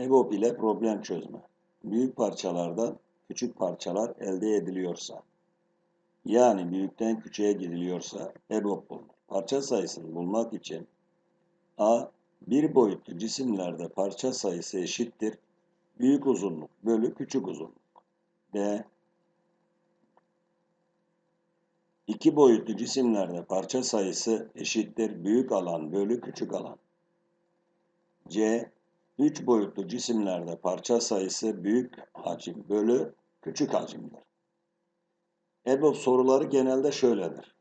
EBOB ile problem çözme. Büyük parçalardan küçük parçalar elde ediliyorsa, yani büyükten küçüğe gidiliyorsa EBOB bulunur. Parça sayısını bulmak için A. Bir boyutlu cisimlerde parça sayısı eşittir. Büyük uzunluk bölü küçük uzunluk. B. İki boyutlu cisimlerde parça sayısı eşittir. Büyük alan bölü küçük alan. C. Üç boyutlu cisimlerde parça sayısı büyük hacim bölü küçük hacimdir. EBOB soruları genelde şöyledir.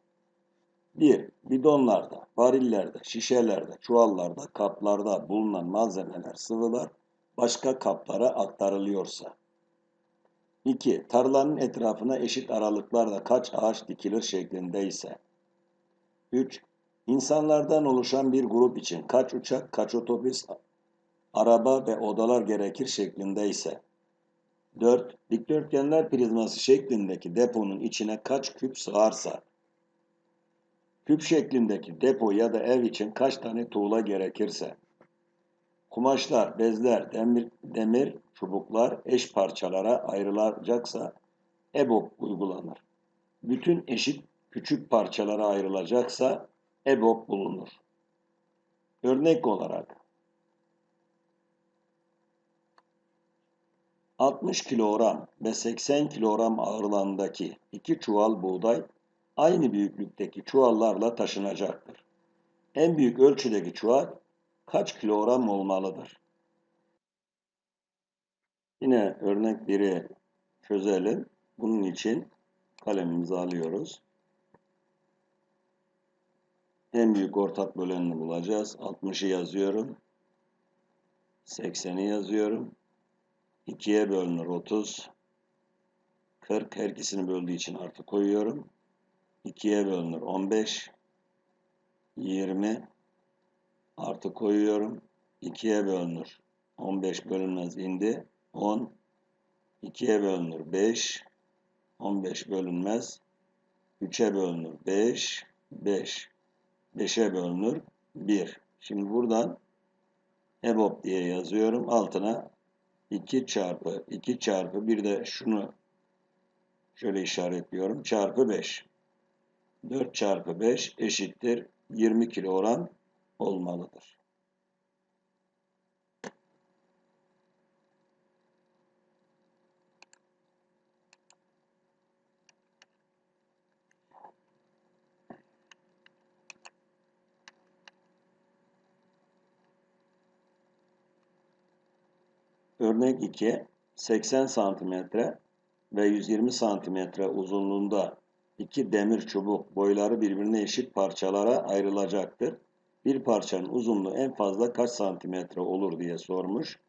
1. Bidonlarda, varillerde, şişelerde, çuvallarda, kaplarda bulunan malzemeler, sıvılar başka kaplara aktarılıyorsa. 2. Tarlanın etrafına eşit aralıklarla kaç ağaç dikilir şeklindeyse. 3. İnsanlardan oluşan bir grup için kaç uçak, kaç otobüs, araba ve odalar gerekir şeklindeyse. 4. Dikdörtgenler prizması şeklindeki deponun içine kaç küp sığarsa. Küp şeklindeki depo ya da ev için kaç tane tuğla gerekirse. Kumaşlar, bezler, demir, demir çubuklar eş parçalara ayrılacaksa EBOB uygulanır. Bütün eşit küçük parçalara ayrılacaksa EBOB bulunur. Örnek olarak 60 kilogram ve 80 kilogram ağırlığındaki iki çuval buğday aynı büyüklükteki çuvallarla taşınacaktır. En büyük ölçüdeki çuval kaç kilogram olmalıdır? Yine örnek biri çözelim. Bunun için kalemimizi alıyoruz. En büyük ortak bölenini bulacağız. 60'ı yazıyorum. 80'i yazıyorum. 2'ye bölünür 30. 40 her ikisini böldüğü için artı koyuyorum. 2'ye bölünür 15. 20 artı koyuyorum. 2'ye bölünür. 15 bölünmez indi. 10 2'ye bölünür 5 15 bölünmez 3'e bölünür 5 5 5'e bölünür 1 şimdi buradan EBOB diye yazıyorum altına 2 çarpı 2 çarpı bir de şunu şöyle işaretliyorum çarpı 5 4 çarpı 5 eşittir 20 kilogram olmalıdır. Örnek 2, 80 santimetre ve 120 santimetre uzunluğunda iki demir çubuk boyları birbirine eşit parçalara ayrılacaktır. Bir parçanın uzunluğu en fazla kaç santimetre olur diye sormuş.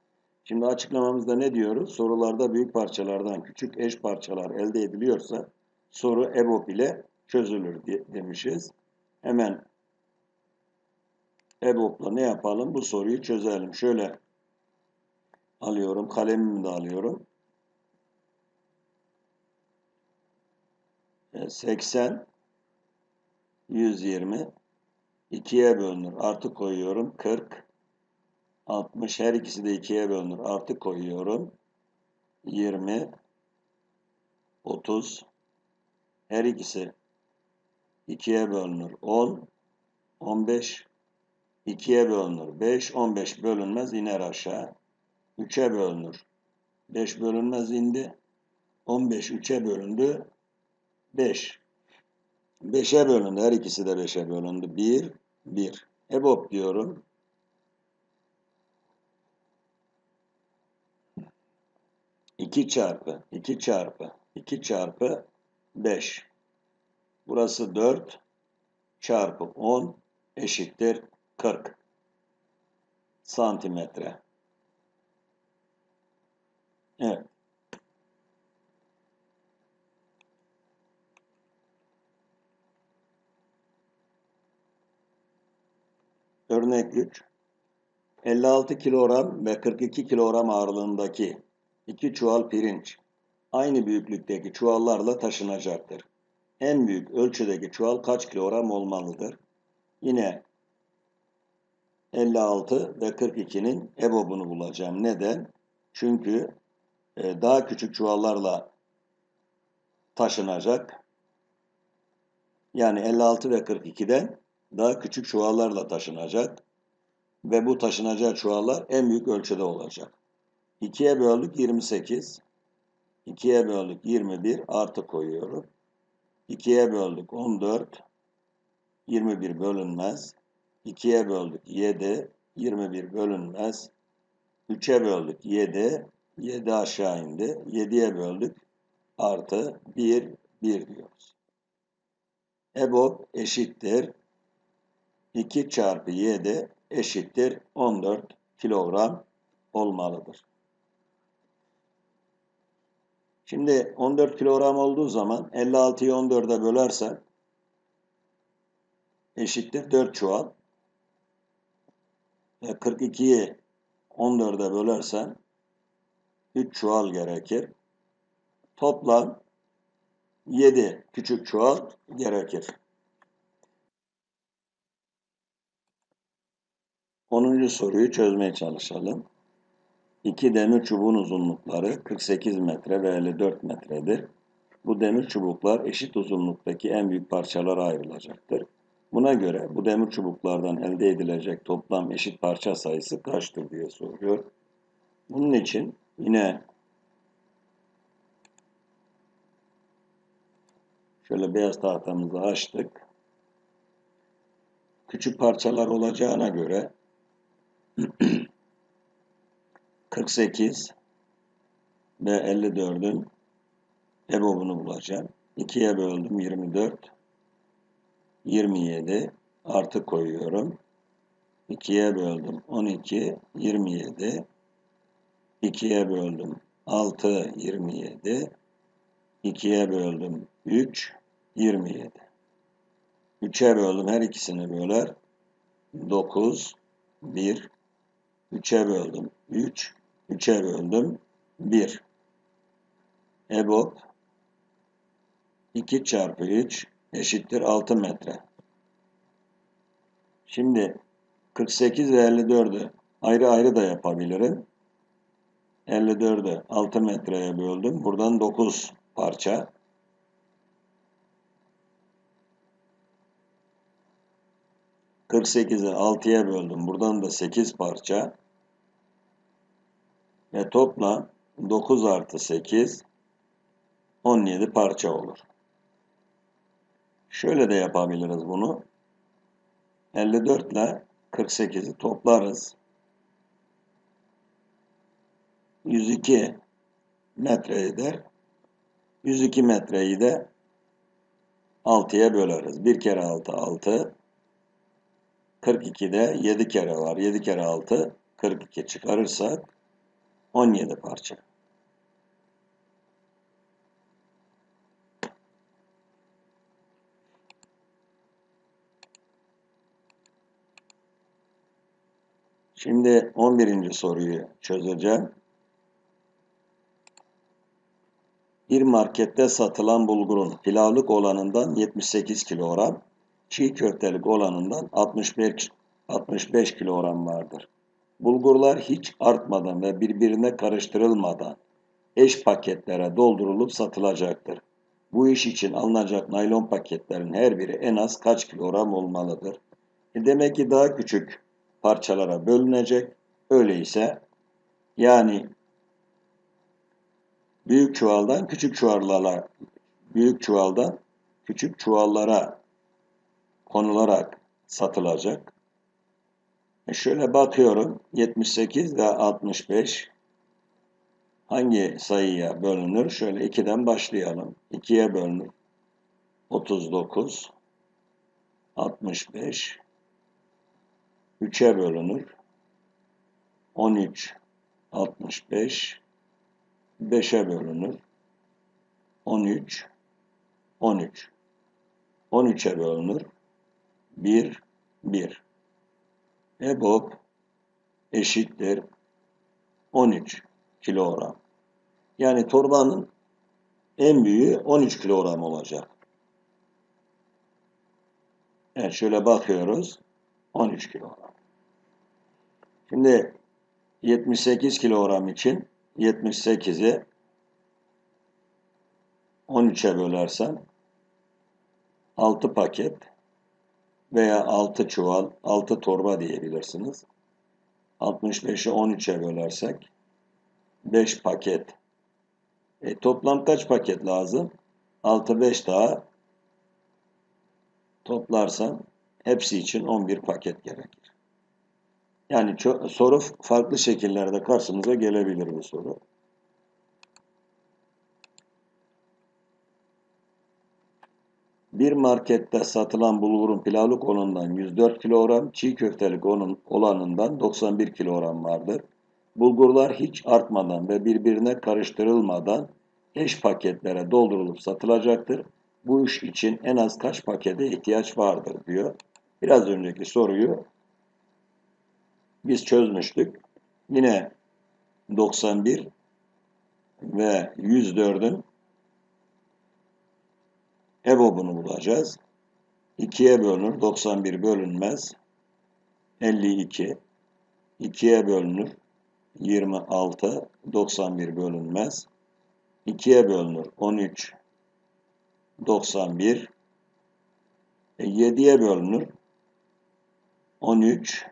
Şimdi açıklamamızda ne diyoruz? Sorularda büyük parçalardan küçük eş parçalar elde ediliyorsa soru EBOB ile çözülür demişiz. Hemen EBOB'la ne yapalım? Bu soruyu çözelim. Şöyle alıyorum. Kalemimi de alıyorum. 80 120 2'ye bölünür. Artı koyuyorum. 40 60 her ikisi de 2'ye bölünür. Artı koyuyorum. 20 30 her ikisi 2'ye bölünür. 10 15 2'ye bölünür. 5 15 bölünmez iner aşağı. 3'e bölünür. 5 bölünmez indi. 15 3'e bölündü. 5. 5'e bölündü. Her ikisi de 5'e bölündü. 1, 1. EBOB diyorum. İki çarpı, iki çarpı, iki çarpı beş. Burası dört çarpı on eşittir kırk santimetre. Evet. Örnek 3. 56 kilogram ve 42 kilogram ağırlığındaki iki çuval pirinç aynı büyüklükteki çuvallarla taşınacaktır. En büyük ölçüdeki çuval kaç kilogram olmalıdır? Yine 56 ve 42'nin EBOB'unu bulacağım. Neden? Çünkü e, daha küçük çuvallarla taşınacak. Yani 56 ve 42'den daha küçük çuvallarla taşınacak. Ve bu taşınacağı çuvallar en büyük ölçüde olacak. 2'ye böldük 28. 2'ye böldük 21 artı koyuyorum. 2'ye böldük 14. 21 bölünmez. 2'ye böldük 7. 21 bölünmez. 3'e böldük 7. 7 aşağı indi. 7'ye böldük artı 1, 1 diyoruz. EBOB eşittir 2 çarpı 7 eşittir 14 kilogram olmalıdır. Şimdi 14 kilogram olduğu zaman 56'yı 14'e bölersen eşittir 4 çuval. 42'yi 14'e bölersen 3 çuval gerekir. Toplam 7 küçük çuval gerekir. 10. soruyu çözmeye çalışalım. İki demir çubuğun uzunlukları 48 metre ve 54 metredir. Bu demir çubuklar eşit uzunluktaki en büyük parçalara ayrılacaktır. Buna göre bu demir çubuklardan elde edilecek toplam eşit parça sayısı kaçtır diye soruyor. Bunun için yine şöyle beyaz tahtamızı açtık. Küçük parçalar olacağına göre 48 ve 54'ün EBOB'unu bulacağım. 2'ye böldüm 24. 27 artı koyuyorum. 2'ye böldüm 12, 27. 2'ye böldüm 6, 27. 2'ye böldüm 3, 27. 3'e böldüm her ikisini böler. 9, 1. 3'e böldüm 3. 3'e böldüm 1. EBOB 2 çarpı 3 eşittir 6 metre. Şimdi 48 ve 54'ü ayrı ayrı da yapabilirim. 54'ü 6 metreye böldüm. Buradan 9 parça. Kırk sekizi altıya böldüm. Buradan da sekiz parça. Ve toplam dokuz artı sekiz on yedi parça olur. Şöyle de yapabiliriz bunu. 54 ile 48'i toplarız. 102 metre eder. 102 metreyi de 6'ya böleriz. 1 kere 6 6. 42'de 7 kere var. 7 kere 6 42 çıkarırsak 17 parça. Şimdi 11. soruyu çözeceğim. Bir markette satılan bulgurun pilavlık olanından 78 kilogram, çiğ köftelik olanından 65, 65 kilogram vardır. Bulgurlar hiç artmadan ve birbirine karıştırılmadan eş paketlere doldurulup satılacaktır. Bu iş için alınacak naylon paketlerin her biri en az kaç kilogram olmalıdır? E demek ki daha küçük parçalara bölünecek. Öyleyse yani büyük çuvaldan küçük çuvallara büyük çuvaldan küçük çuvallara konularak satılacak. E şöyle bakıyorum 78 ve 65 hangi sayıya bölünür? Şöyle 2'den başlayalım. 2'ye bölünür. 39 65 3'e bölünür. 13 65 5'e bölünür. 13 13 13'e bölünür. 1 1 EBOB eşittir 13 kilogram. Yani torbanın en büyüğü 13 kilogram olacak. Evet şöyle bakıyoruz. 13 kilogram. Şimdi 78 kilogram için 78'i 13'e bölersen 6 paket veya 6 çuval, 6 torba diyebilirsiniz. 65'i 13'e bölersek 5 paket. E, toplam kaç paket lazım? 6 5 daha toplarsan hepsi için 11 paket gerekir. Yani soru farklı şekillerde karşımıza gelebilir bu soru. Bir markette satılan bulgurun pilavlık olanından 104 kilogram, çiğ köftelik onun olanından 91 kilogram vardır. Bulgurlar hiç artmadan ve birbirine karıştırılmadan eş paketlere doldurulup satılacaktır. Bu iş için en az kaç pakete ihtiyaç vardır diyor. Biraz önceki soruyu biz çözmüştük. Yine 91 ve 104'ün EBOB'unu bulacağız. 2'ye bölünür. 91 bölünmez. 52. 2'ye bölünür. 26. 91 bölünmez. 2'ye bölünür. 13. 91. E, 7'ye bölünür. 13.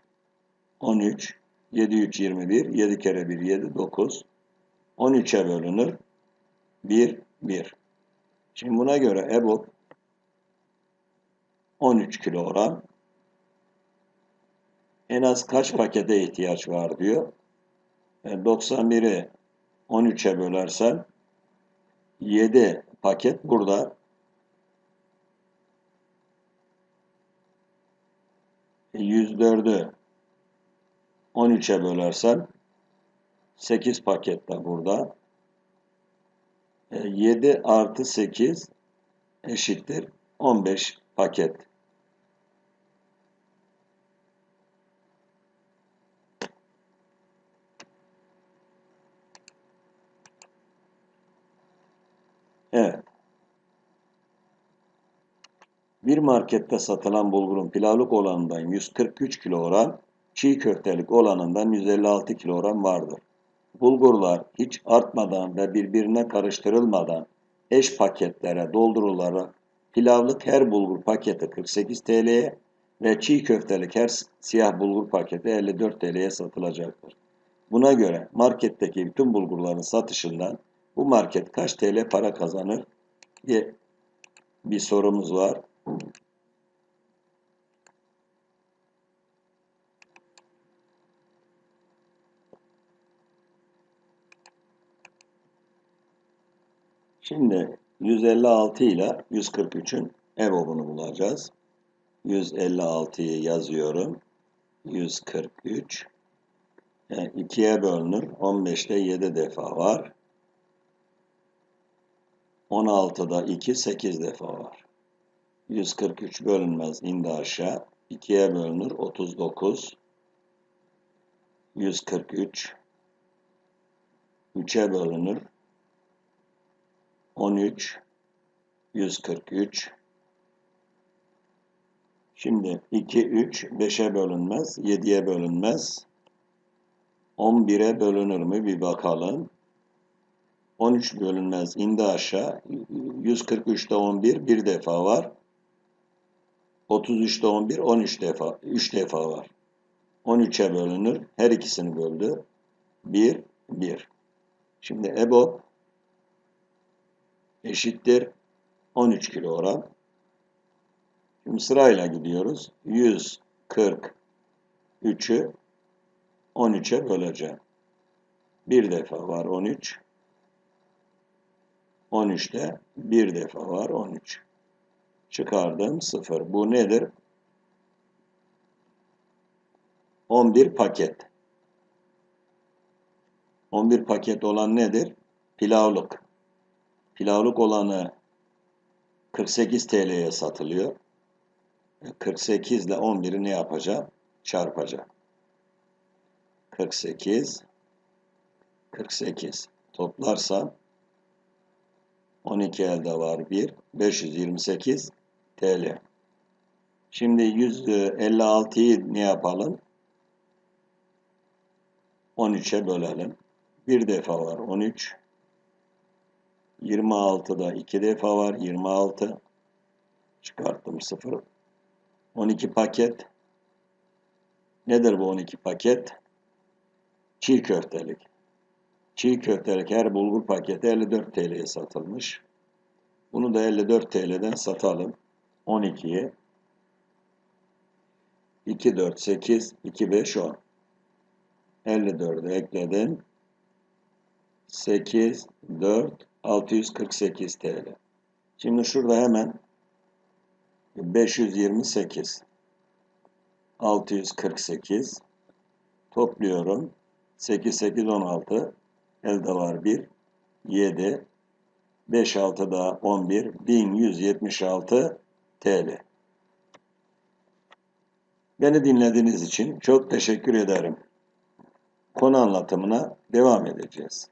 13. 7 3 21. 7 kere 1 7 9. 13'e bölünür. 1 1. Şimdi buna göre EBOB 13 kilogram. En az kaç pakete ihtiyaç var diyor. 91'i e, 13'e bölersen 7 paket burada. 104'ü 13'e bölersen 8 paket de burada. 7 e, artı 8 eşittir 15 paket. Evet. Bir markette satılan bulgurun pilavlık olanından 143 kilogram, çiğ köftelik olanından 156 kilogram vardır. Bulgurlar hiç artmadan ve birbirine karıştırılmadan eş paketlere doldurularak pilavlık her bulgur paketi 48 TL'ye ve çiğ köftelik her siyah bulgur paketi 54 TL'ye satılacaktır. Buna göre marketteki bütün bulgurların satışından bu market kaç TL para kazanır diye bir sorumuz var. Şimdi 156 ile 143'ün EBOB'unu bulacağız. 156'yı yazıyorum. 143 yani 2'ye bölünür. 15'te 7 defa var. 16'da 2 8 defa var. 143 bölünmez indi aşağı. 2'ye bölünür 39. 143 3'e bölünür 13 143 Şimdi 2 3 5'e bölünmez, 7'ye bölünmez. 11'e bölünür mü bir bakalım. 13 bölünmez indi aşağı. 143'te 11 bir defa var. 33'te 11 13 defa 3 defa var. 13'e bölünür. Her ikisini böldü. 1 1. Şimdi EBOB eşittir 13 kilogram. Şimdi sırayla gidiyoruz. 143'ü 13'e böleceğim. Bir defa var 13. 13'te bir defa var 13. Çıkardım 0. Bu nedir? 11 paket. 11 paket olan nedir? Pilavlık. Pilavlık olanı 48 TL'ye satılıyor. 48 ile 11'i ne yapacağım? Çarpacağım. 48 48 toplarsam 12 elde var 1 528 TL. Şimdi 156'yı ne yapalım? 13'e bölelim. Bir defa var 13. 26'da iki defa var 26. Çıkarttım 0. 12 paket. Nedir bu 12 paket? Çiğ köftelik. Çiğ köftelik her bulgur paketi 54 TL'ye satılmış. Bunu da 54 TL'den satalım. 12'yi 2, 4, 8, 2, 5, 10. 54'ü ekledim. 8, 4, 648 TL. Şimdi şurada hemen 528, 648 topluyorum. 8, 8, 16, elde var 1, 7, 5, 6 daha 11, 1176 TL. Beni dinlediğiniz için çok teşekkür ederim. Konu anlatımına devam edeceğiz.